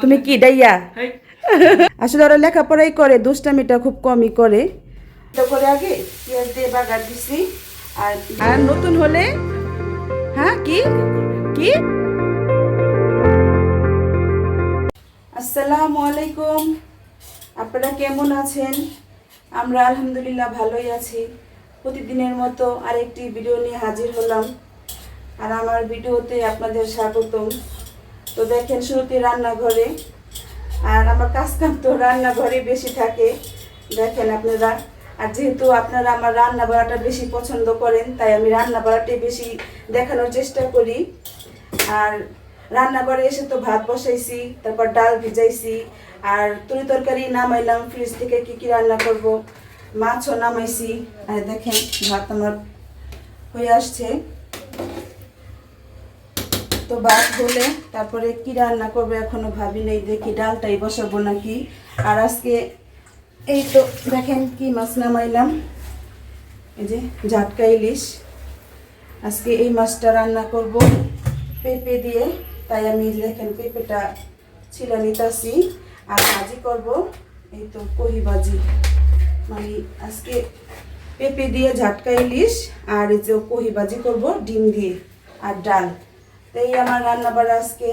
তুমি কি ডাইয়া? আসলে ওরা লেখাপড়াই করে দুষ্টামিটা খুব কমই করে। করে আগে পেঁয়াজ দিয়ে বাগার দিছি আর আর নতুন হলে? হ্যাঁ কি? কি? আসসালামু আলাইকুম। আপনারা কেমন আছেন? আমরা আলহামদুলিল্লাহ ভালোই আছি। প্রতিদিনের মতো আরেকটি ভিডিও নিয়ে হাজির হলাম। আর আমার ভিডিওতে আপনাদের স্বাগতম। তো দেখেন শুরুতে রান্নাঘরে। আর আমার কাজ কাম তো রান্নাঘরে বেশি থাকে। দেখেন আপনারা, আর যেহেতু আপনারা আমার রান্না বাড়াটা বেশি পছন্দ করেন, তাই আমি রান্না বাড়াটাই বেশি দেখানোর চেষ্টা করি। আর রান্নাঘরে এসে তো ভাত বসাইছি, তারপর ডাল ভিজাইছি, আর তরি তরকারি নামাইলাম ফ্রিজ থেকে কি কি রান্না করব, মাছও নামাইছি। আর দেখেন ভাত আমার হয়ে আসছে। তো ভাত হলে তারপরে কি রান্না করবে এখনও ভাবি নেই দেখি ডালটাই বসাবো নাকি। আর আজকে এই তো দেখেন কি মাছ নামাইলাম। এই যে ঝাটকা ইলিশ। আজকে এই মাছটা রান্না করব পেঁপে দিয়ে। তাই আমি দেখেন পেঁপেটা ছিলা নিতাছি। আর ভাজি করব এই তো কহি ভাজি। মানে আজকে পেঁপে দিয়ে ঝাটকা ইলিশ আর এই যে কহি ভাজি করব ডিম দিয়ে আর ডাল। এই আমার রান্না বাড়া আজকে।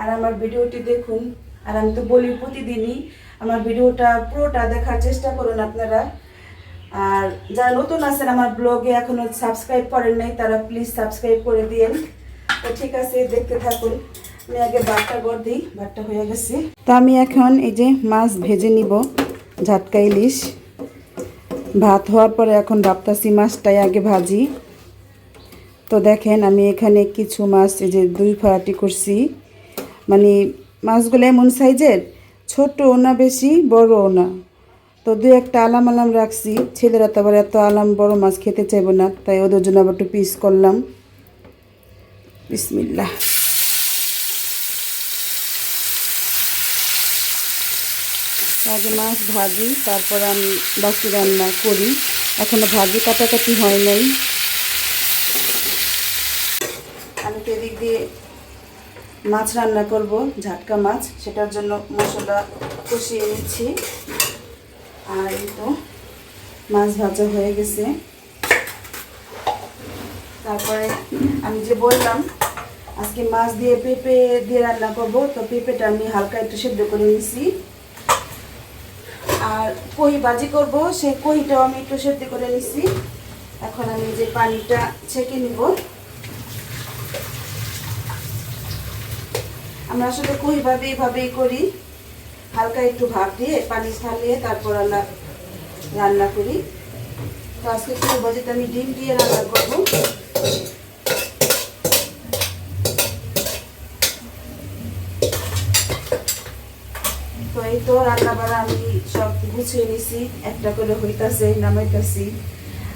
আর আমার ভিডিওটি দেখুন। আর আমি তো বলি প্রতিদিনই আমার ভিডিওটা পুরোটা দেখার চেষ্টা করুন আপনারা। আর যারা নতুন আছেন আমার ব্লগে এখনও সাবস্ক্রাইব করেন নাই, তারা প্লিজ সাবস্ক্রাইব করে দিয়েন। তো ঠিক আছে, দেখতে থাকুন। আমি আগে ভাতটা গড় দিই, ভাতটা হয়ে গেছে। তো আমি এখন এই যে মাছ ভেজে নিব, ঝাটকা ইলিশ। ভাত হওয়ার পরে এখন ভাবতাছি মাছটাই আগে ভাজি। তো দেখেন, আমি এখানে কিছু মাছ এই যে দুই ফাড়াটি করছি। মানে মাছগুলো এমন সাইজের ছোটও না বেশি বড়ও না। তো দু একটা আলাম আলাম রাখছি। ছেলেরা তো আবার এত আলাম বড় মাছ খেতে চাইব না, তাই ওদের জন্য আবার একটু পিস করলাম। বিসমিল্লাহ। আগে মাছ ভাজি, তারপর আমি বাকি রান্না করি। এখনও ভাজি কাটাকাটি হয় নাই আমি তো এদিক দিয়ে মাছ রান্না করব, ঝাটকা মাছ। সেটার জন্য মশলা কষিয়ে নিচ্ছি। আর তো মাছ ভাজা হয়ে গেছে। তারপরে আমি যে বললাম, আজকে মাছ দিয়ে পেঁপে দিয়ে রান্না করব। তো পেঁপেটা আমি হালকা একটু সেদ্ধ করে নিছি। আর কই বাজি করব, সেই কইটাও আমি একটু সেদ্ধ করে নিছি। এখন আমি যে পানিটা ছেঁকে নিব আমরা আসলে কইভাবে এইভাবেই করি। হালকা একটু ভাপ দিয়ে, পানি ঢালিয়ে তারপর আমরা রান্না করি। তো আজকে কই ভাজিতে আমি ডিম দিয়ে রান্না করব। তো এই তো রান্না বান্না আমি সব গুছিয়ে নিছি, একটা করে হইতাছে, নামাইতাছি।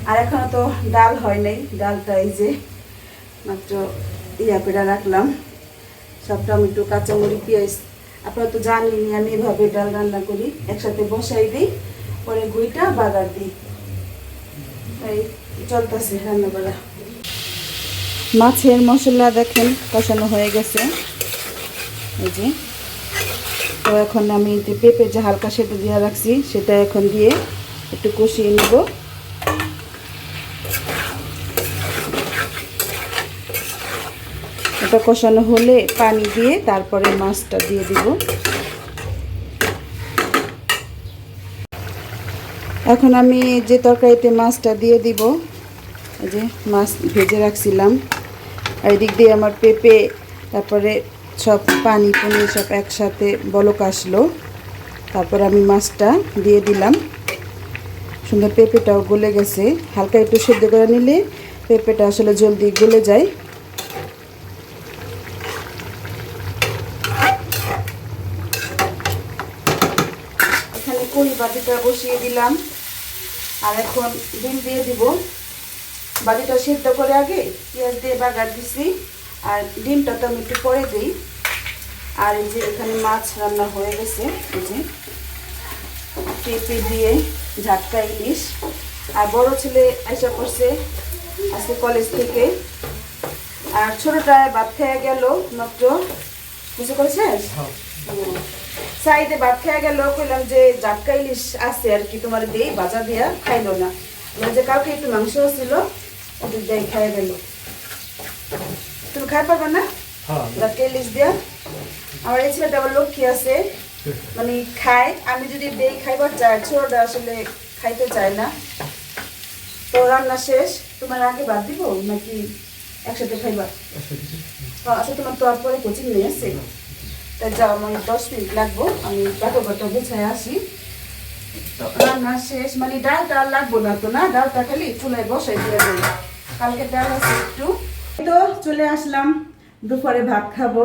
আর এখনও তো ডাল হয় নাই, ডালটা এই যে মাত্র ইয়া পেড়া রাখলাম। সব টমেটো, কাঁচামরিচ, পেঁয়াজ আপনারা তো জানেনই আমি এভাবে ডাল রান্না করি। একসাথে বসাই দিই, পরে গুইটা বাগার দিই। তাই চলতেছে রান্না করা মাছের মশলা দেখেন, কষানো হয়ে গেছে। এই যে। তো এখন আমি যে পেঁপে যে হালকা সেটা দিয়ে রাখছি, সেটা এখন দিয়ে একটু কষিয়ে নেব। এটা কষানো হলে পানি দিয়ে তারপরে মাছটা দিয়ে দিব। এখন আমি যে তরকারিতে মাছটা দিয়ে দিব যে মাছ ভেজে রাখছিলাম এদিক দিয়ে আমার পেঁপে, তারপরে সব পানি পুনি সব একসাথে বলক আসলো। তারপর আমি মাছটা দিয়ে দিলাম। সুন্দর পেঁপেটাও গলে গেছে। হালকা একটু সেদ্ধ করে নিলে পেঁপেটা আসলে জলদি গলে যায় এখানে কড়ি বাটিটা বসিয়ে দিলাম। আর এখন ডিম দিয়ে দিব। বাটিটা সেদ্ধ করে আগে পেঁয়াজ দিয়ে বাগার দিছি। আর ডিমটা তো আমি একটু পরে দিই। আর এই যে এখানে মাছ রান্না হয়ে গেছে এই যে। পেঁপে দিয়ে ঝাটকা ইলিশ। আর বড় ছেলে আইসা করছে আজকে কলেজ থেকে। আর ছোটটা ভাত খেয়ে গেল মাত্র বুঝে করেছিস? সাইডে ভাত খেয়ে গেল কইলাম যে জাটকা ইলিশ আছে আর কি তোমার দেই বাজা দিয়া খাইলো না। যে কালকে একটু মাংস ছিল ওদের দেই খাই গেল। তুমি খাই পারবে না? হ্যাঁ জাটকা ইলিশ দিয়া? আমার এই ছেলেটা আবার লক্ষ্মী আছে। মানে খায় আমি যদি দেই খাইবার চাই ছোটটা আসলে খাইতে চায় না। তো রান্না শেষ তোমার আগে বাদ দিব নাকি একসাথে খাইবা? হ্যাঁ আচ্ছা তোমার তো আর পরে কোচিং নিয়ে আসছে তা যাও আমার দশ মিনিট লাগবো, আমি আসি। শেষ মানে ডালটা আর লাগবো না তো না? খালি কালকে ডাল আছে একটু। চলে আসলাম, দুপুরে ভাত খাব।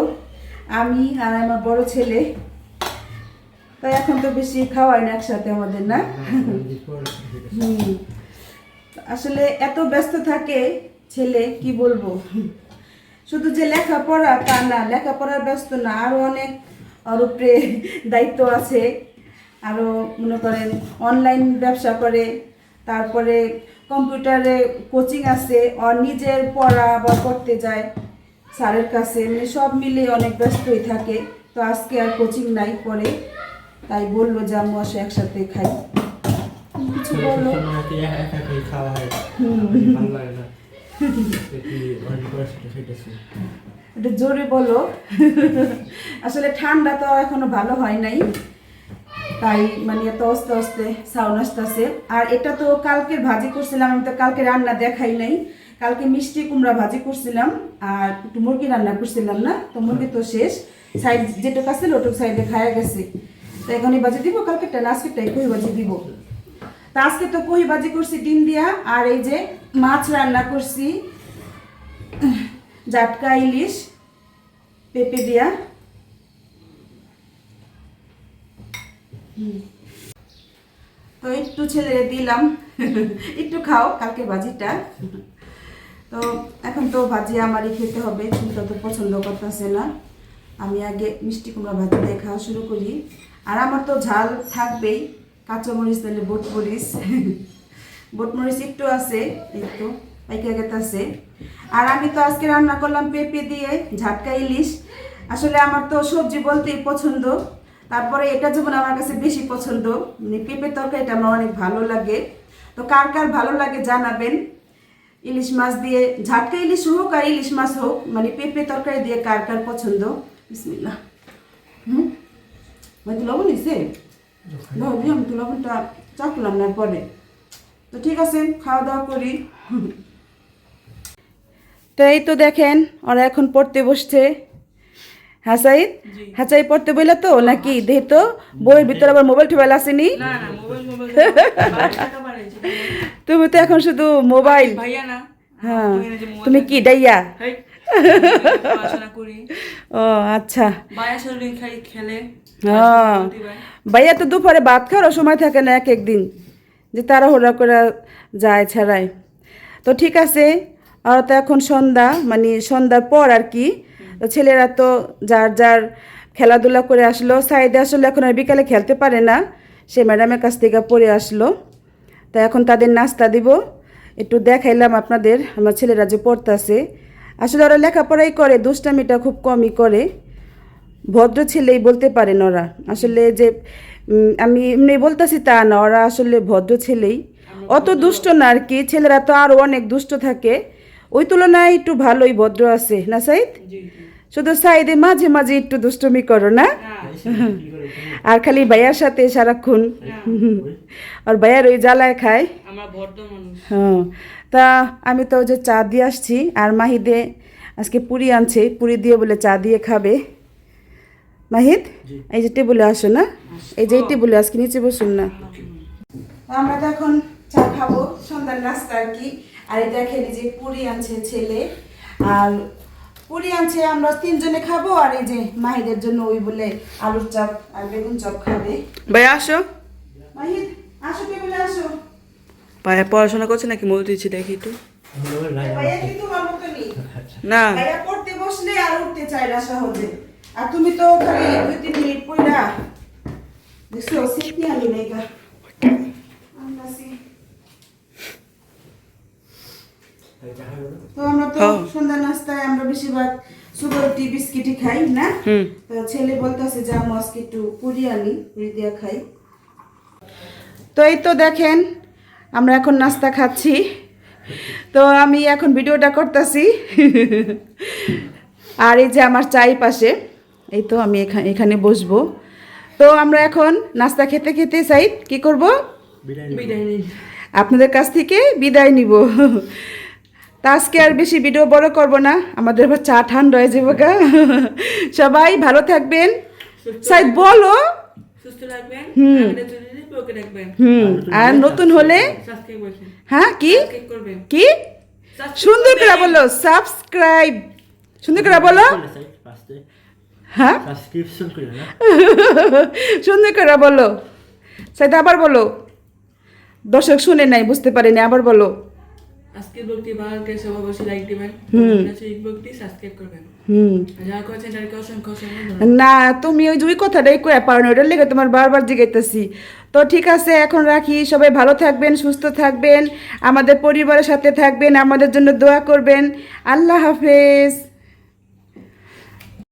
আমি আর আমার বড় ছেলে। তাই এখন তো বেশি খাওয়াই না একসাথে আমাদের, না। আসলে এত ব্যস্ত থাকে ছেলে, কি বলব? শুধু যে লেখাপড়া তা না লেখাপড়ার ব্যস্ত না আরও অনেক ওর উপরে দায়িত্ব আছে। আরও মনে করেন অনলাইন ব্যবসা করে তারপরে কম্পিউটারে কোচিং আছে ওর নিজের পড়া বা করতে যায় স্যারের কাছে মানে সব মিলে অনেক ব্যস্তই থাকে। তো আজকে আর কোচিং নাই পরে তাই বলল যে আম্মু আসো একসাথে খাই। কিছু বলল হুম। একটু একটু জোরে বলো। আসলে ঠান্ডা তো এখনও ভালো হয় নাই। তাই মানে এত আস্তে আস্তে সাউন্ড আসতেছে। আর এটা তো কালকে ভাজি করছিলাম, আমি তো কালকে রান্না দেখাই নাই। কালকে মিষ্টি কুমড়া ভাজি করছিলাম, আর একটু মুরগি রান্না করছিলাম না, তো মুরগি তো শেষ। সাইড যেটুক আছে ওটুক সাইডে খায়া গেছে। তো এখন এই ভাজি দিব, কালকেরটা না আজকেরটাই কই ভাজি দিব। তা আজকে তো কহি ভাজি করছি, ডিম দিয়া, আর এই যে মাছ রান্না করছি। জাটকা, ইলিশ, পেঁপে দিয়া। তো একটু ছেলে দিলাম, একটু খাও, কালকে ভাজিটা। তো এখন তো ভাজি আমারই খেতে হবে ছেলেটা তো পছন্দ করতেছে না। আমি আগে মিষ্টি কুমড়া ভাজি দিয়ে খাওয়া শুরু করি। আর আমার তো ঝাল থাকবেই। কাঁচামরিচ তাহলে বোটমরিচ বোটমরিচ একটু আছে একটু পাইকা আছে। আর আমি তো আজকে রান্না করলাম পেঁপে দিয়ে, ঝাটকা ইলিশ। আসলে আমার তো সবজি বলতেই পছন্দ। তারপরে এটা যেমন আমার কাছে বেশি পছন্দ মানে পেঁপে তরকারিটা আমার অনেক ভালো লাগে। তো কার কার ভালো লাগে জানাবেন। ইলিশ মাছ দিয়ে, ঝাটকা ইলিশ হোক আর ইলিশ মাছ হোক মানে পেঁপে তরকারি দিয়ে কার কার পছন্দ? বিসমিল্লাহ। হুম? লবণ নিছে ভাবি আমি তো লবণটা চাকলাম না পরে। তো ঠিক আছে খাওয়া দাওয়া করি। তো এই তো দেখেন ওরা এখন পড়তে বসছে। হ্যাঁ সাইদ? হ্যাঁ সাইদ পড়তে বইলা তো নাকি? দেহ তো বইয়ের ভিতরে আবার মোবাইল টোবাইল আসেনি তুমি তো এখন শুধু মোবাইল। হ্যাঁ ওখানে যে মোবাইল তুমি কি ডাইয়া? ও আচ্ছা। খেলে। হ্যাঁ। ভাইয়া তো দুপুরে ভাত খাওয়ার সময় থাকে না এক একদিন। যে তারা হোড়া করে যায় ছাড়াই। তো ঠিক আছে, আর তো এখন সন্ধ্যা মানে সন্ধ্যার পর আর কি। ছেলেরা তো যার যার খেলাধুলা করে আসলো, সাইডে আসলে এখন আর বিকালে খেলতে পারে না। সে ম্যাডামের কাছ থেকে পড়ে আসলো। তা এখন তাদের নাস্তা দিব। একটু দেখাইলাম আপনাদের, আমার ছেলেরা যে পড়তেছে। আসলে ওরা লেখাপড়াই করে, দুষ্টামিটা খুব কমই করে। ভদ্র ছেলেই বলতে পারেন ওরা। আসলে যে আমি এমনি বলতেছি তা না ওরা আসলে ভদ্র ছেলেই। অত দুষ্ট না আর কি ছেলেরা তো আরও অনেক দুষ্ট থাকে। ওই তুলনায় একটু ভালোই ভদ্র আছে না সাইদ? শুধু সাইদে মাঝে মাঝে একটু দুষ্টমি করো না। আর খালি ভাইয়ার সাথে সারাক্ষণ। আর ভাইয়ার ওই জ্বালায় খায়। ভদ্র হ্যাঁ তা আমি তো ওই যে চা দিয়ে আসছি আর মাহিদে আজকে পুরি আনছে পুরি দিয়ে বলে চা দিয়ে খাবে। মাহিদ এই যে টেবুলে আসো না। এই যে এই টেবুলে আজকে নিচে বসুন না। আমরা তো এখন চা খাব সন্ধ্যার নাস্তা আর কি। আর এই দেখেন এই যে পুরি আনছে ছেলে। আর পুরি আনছে আমরা তিনজনে খাব আর এই যে মাহিদের জন্য ওই বলে আলুর চপ আর বেগুন চপ খাবে। ভাই আসো। মাহিদ আসো টেবিলে আসো। ভাইয়া পড়াশোনা করছে নাকি? মোবাইল দিচ্ছি দেখি একটু। ভাইয়া কি তোমার মতনই না। ভাইয়া পড়তে বসলে আর উঠতে চায় না সহজে। আর তুমি তো খালি দুই তিন মিনিট পড়া দেখছ সিটনি আনি নাই গা। তো আমরা তো হ্যাঁ। সন্ধ্যা নাস্তায় আমরা বেশিরভাগ সুগার রুটি বিস্কিটই খাই না? তো ছেলে বলতেছে যে আম্মু আজকে একটু পুরি আনি পুরি দিয়া খাই। তো এই তো দেখেন আমরা এখন নাস্তা খাচ্ছি। তো আমি এখন ভিডিওটা করতেছি। আর এই যে আমার চাই পাশে এই তো আমি এখানে এখানে বসবো। তো আমরা এখন নাস্তা খেতে খেতে চাই কি করব? আপনাদের কাছ থেকে বিদায় নিব। তা আজকে আর বেশি ভিডিও বড় করব না আমাদের আবার চা ঠান্ডা হয়ে যাব গা। সবাই ভালো থাকবেন। সাইদ বলো। হুম। হুম। আর নতুন হলে হ্যাঁ কি? কি? সুন্দর করে বলো সাবস্ক্রাইব। সুন্দর করে বলো। হ্যাঁ? সাবস্ক্রিপশন করে না? সুন্দর করে বলো। সাইদ আবার বলো। দর্শক শুনে নাই বুঝতে পারেনি আবার বলো। আজকের সব অবশ্যই লাইক দিবেন। হুম। এই সাবস্ক্রাইব করবেন। না তুমি ওই দুই কথাটাই কয়ে পারো না ওটার লেগে তোমার বারবার জিগাইতেছি। তো ঠিক আছে এখন রাখি। সবাই ভালো থাকবেন সুস্থ থাকবেন আমাদের পরিবারের সাথে থাকবেন আমাদের জন্য দোয়া করবেন। আল্লাহ হাফেজ।